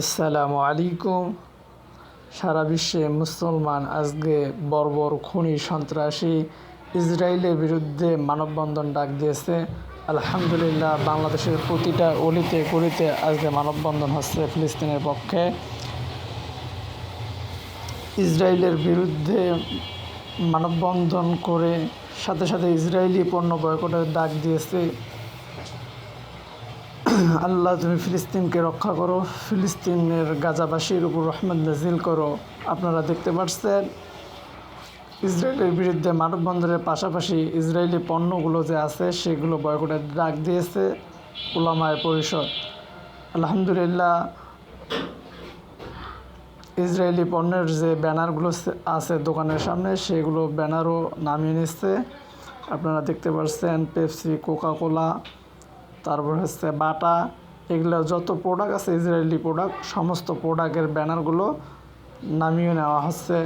আসসালামু আলাইকুম। সারা বিশ্বে মুসলমান আজকে বর্বর খুনি সন্ত্রাসী ইসরায়েলের বিরুদ্ধে মানববন্ধন ডাক দিয়েছে। আলহামদুলিল্লাহ, বাংলাদেশের প্রতিটা অলিতে গলিতে আজকে মানববন্ধন হচ্ছে ফিলিস্তিনের পক্ষে। ইসরায়েলের বিরুদ্ধে মানববন্ধন করে সাথে সাথে ইসরায়েলি পণ্য বয়কটের ডাক দিয়েছে। আল্লাহ, তুমি ফিলিস্তিনকে রক্ষা করো, ফিলিস্তিনের গাজাবাসীর উপর রহমত নাজিল করো। আপনারা দেখতে পাচ্ছেন ইসরায়েলের বিরুদ্ধে মানববন্ধনের পাশাপাশি ইসরায়েলি পণ্যগুলো যে আছে, সেগুলো বয়কটের ডাক দিয়েছে ওলামায় পরিষদ। আলহামদুলিল্লাহ, ইসরায়েলি পণ্যের যে ব্যানারগুলো আছে দোকানের সামনে, সেগুলো ব্যানারও নামিয়ে নিচ্ছে। আপনারা দেখতে পাচ্ছেন পেপসি কোকা কোলা তারপর হচ্ছে বাটা, এগুলো যত প্রোডাক্ট আছে ইসরায়েলি প্রোডাক্ট সমস্ত প্রোডাক্টের ব্যানারগুলো নামিয়ে নেওয়া হচ্ছে।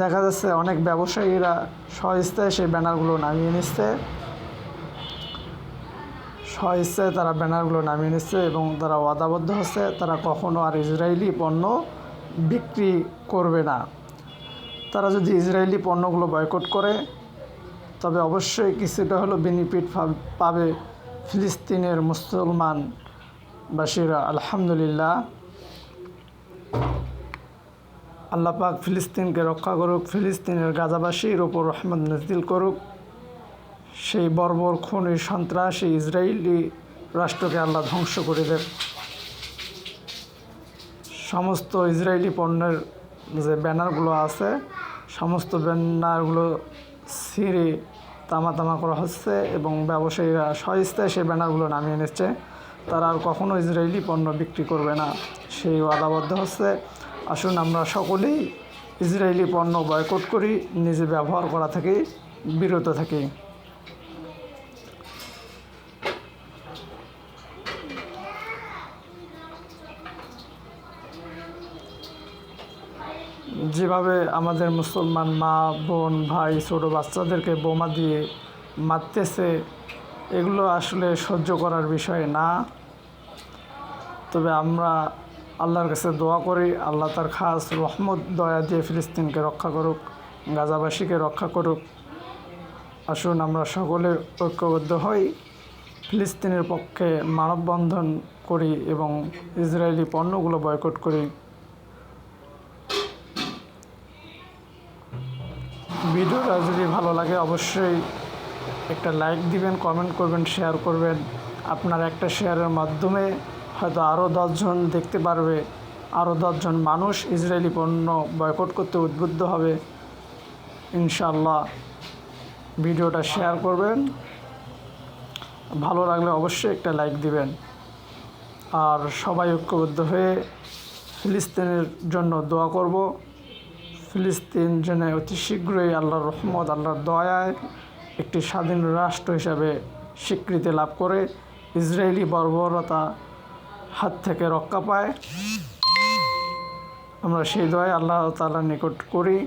দেখা যাচ্ছে অনেক ব্যবসায়ীরা স্বইচ্ছায় সেই ব্যানারগুলো নামিয়ে নিচ্ছে। স্বইচ্ছায় তারা ব্যানারগুলো নামিয়ে নিচ্ছে এবং তারা ওয়াদাবদ্ধ হচ্ছে। তারা কখনো আর ইসরায়েলি পণ্য বিক্রি করবে না। তারা যদি ইসরায়েলি পণ্যগুলো বয়কট করে, তবে অবশ্যই কিছুটা হলো বেনিফিট পাবে ফিলিস্তিনের মুসলমান বাসীরা, আলহামদুলিল্লাহ। আল্লাহ পাক ফিলিস্তিনকে রক্ষা করুক, ফিলিস্তিনের গাজাবাসীর ওপর রহমত নাজিল করুক। সেই বর্বর, খুনি, সন্ত্রাসী ইসরায়েলি রাষ্ট্রকে আল্লাহ ধ্বংস করে দেব সমস্ত ইসরায়েলি পণ্যের যে ব্যানারগুলো আছে, সমস্ত ব্যানারগুলো ছিঁড়ে তামা করা হচ্ছে এবং ব্যবসায়ীরা স্বস্থায় সেই ব্যানারগুলো নামিয়ে নিচ্ছে। তারা আর কখনও ইসরায়েলি পণ্য বিক্রি করবে না। সেই ওয়াদাবদ্ধ হচ্ছে। আসুন আমরা সকলেই ইসরায়েলি পণ্য বয়কট করি, নিজে ব্যবহার করা থেকে বিরত থাকি। যেভাবে আমাদের মুসলমান মা, বোন, ভাই, ছোটো বাচ্চাদেরকে বোমা দিয়ে মারতেছে, এগুলো আসলে সহ্য করার বিষয় না। তবে আমরা আল্লাহর কাছে দোয়া করি, আল্লাহ তার খাস রহমত, দয়া দিয়ে ফিলিস্তিনকে রক্ষা করুক, গাজাবাসীকে রক্ষা করুক। আসুন আমরা সকলে ঐক্যবদ্ধ হই, ফিলিস্তিনের পক্ষে মানববন্ধন করি এবং ইসরায়েলি পণ্যগুলো বয়কট করি। ভিডিওটা যদি ভালো লাগে অবশ্যই একটা লাইক দিবেন কমেন্ট করবেন শেয়ার করবেন। আপনার একটা শেয়ারের মাধ্যমে হয়তো আরও দশজন দেখতে পারবে আরও দশজন মানুষ ইসরায়েলি পণ্য বয়কট করতে উদ্বুদ্ধ হবে। ইনশাল্লাহ ভিডিওটা শেয়ার করবেন। ভালো লাগলে অবশ্যই একটা লাইক দিবেন। আর সবাই ঐক্যবদ্ধ হয়ে ফিলিস্তিনের জন্য দোয়া করব। ফিলিস্তিন যেন অতি শীঘ্রই আল্লাহর রহমত, আল্লাহর দয়ায় একটি স্বাধীন রাষ্ট্র হিসাবে স্বীকৃতি লাভ করে ইসরায়েলি বর্বরতা হাত থেকে রক্ষা পায়। আমরা সেই দয় আল্লাহ তালার নিকট করি।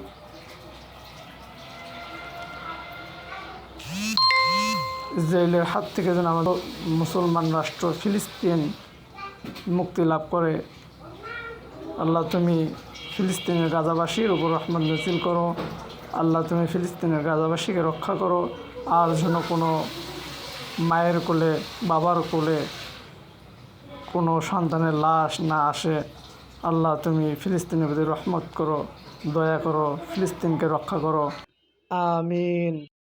ইসরায়েলের হাত থেকে যেন আমাদের মুসলমান রাষ্ট্র ফিলিস্তিন মুক্তি লাভ করে। আল্লাহ তুমি ফিলিস্তিনের গাজাবাসীর উপর রহমান নাসিল করো। আল্লাহ তুমি ফিলিস্তিনের গাজাবাসীকে রক্ষা করো। আর যেন কোনো মায়ের কোলে, বাবার কোলে কোনো সন্তানের লাশ না আসে। আল্লাহ তুমি ফিলিস্তিনের প্রতি রহমত করো, দয়া করো, ফিলিস্তিনকে রক্ষা করো। আমিন।